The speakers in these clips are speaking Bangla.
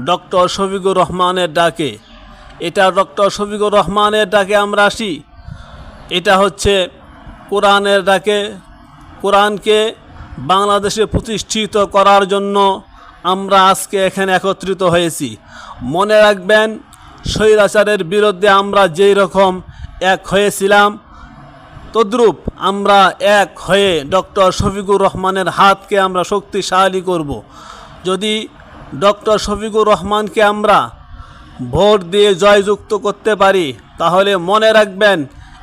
ডক্টর শফিকুর রহমানের ডাকে। এটা ডক্টর শফিকুর রহমানের ডাকে আমরা আসি। এটা হচ্ছে কোরআনের ডাকে। কোরআনকে বাংলাদেশে প্রতিষ্ঠিত করার জন্য আমরা আজকে এখানে একত্রিত হয়েছি। মনে রাখবেন, স্বৈরাচারের বিরুদ্ধে আমরা যেই রকম এক হয়েছিলাম, তদ্রূপ আমরা এক হয়ে ডক্টর শফিকুর রহমানের হাতকে আমরা শক্তিশালী করব। যদি ডক্টর শফিকুর রহমানকে আমরা ভোট দিয়ে জয়যুক্ত করতে পারি, তাহলে মনে রাখবেন,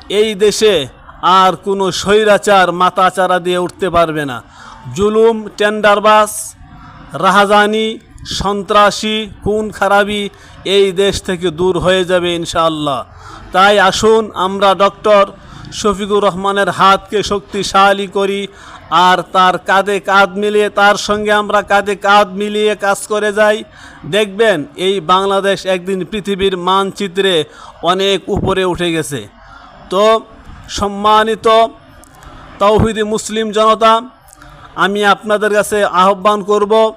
এই দেশে আর কোনো স্বৈরাচার মাথাচাড়া দিয়ে উঠতে পারবে না। জুলুম, টেন্ডারবাস, রাহাজানি, সন্ত্রাসী, খুন খারাপি এই দেশ থেকে দূর হয়ে যাবে ইনশাআল্লাহ। তাই আসুন আমরা ডক্টর শফিকুর রহমানের হাতকে শক্তিশালী করি আর তার কাঁধে কাঁধ মিলিয়ে, তার সঙ্গে আমরা কাঁধে কাঁধ মিলিয়ে কাজ করে যাই। দেখবেন, এই বাংলাদেশ একদিন পৃথিবীর মানচিত্রে অনেক উপরে উঠে গেছে। তো, সম্মানিত তৌহিদি মুসলিম জনতা, আমি আপনাদের কাছে আহ্বান করব,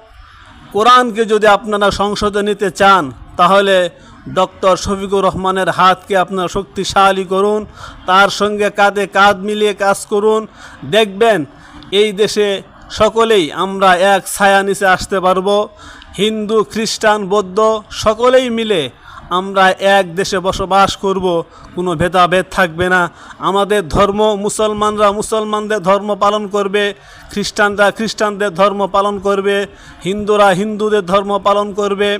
কোরআনকে যদি আপনারা সংসদে নিতে চান, তাহলে ডক্টর শফিকুর রহমানের হাতকে আপনার শক্তিশালী করুন, তার সঙ্গে কাঁধে কাঁধ মিলিয়ে কাজ করুন। দেখবেন, এই দেশে সকলেই আমরা এক ছায়া নিচে আসতে পারব। হিন্দু, খ্রিস্টান, বৌদ্ধ সকলেই মিলে আমরা এক দেশে বসবাস করব। কোনো ভেদাভেদ থাকবে না। আমাদের ধর্ম মুসলমানরা মুসলমানদের ধর্ম পালন করবে, খ্রিস্টানরা খ্রিস্টানদের ধর্ম পালন করবে, হিন্দুরা হিন্দুদের ধর্ম পালন করবে।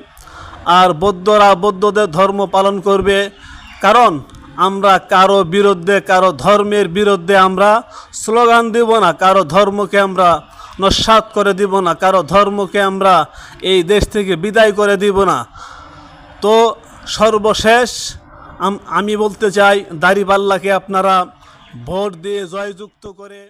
আর বৌদ্ধরা বৌদ্ধদের ধর্ম পালন করবে। কারণ আমরা কারও বিরুদ্ধে, কারও ধর্মের বিরুদ্ধে আমরা স্লোগান দিব না, কারও ধর্মকে আমরা নস্বাত করে দিব না, কারও ধর্মকে আমরা এই দেশ থেকে বিদায় করে দিব না। তো সর্বশেষ আমি বলতে চাই, দাড়িপাল্লাকে আপনারা ভোট দিয়ে জয়যুক্ত করে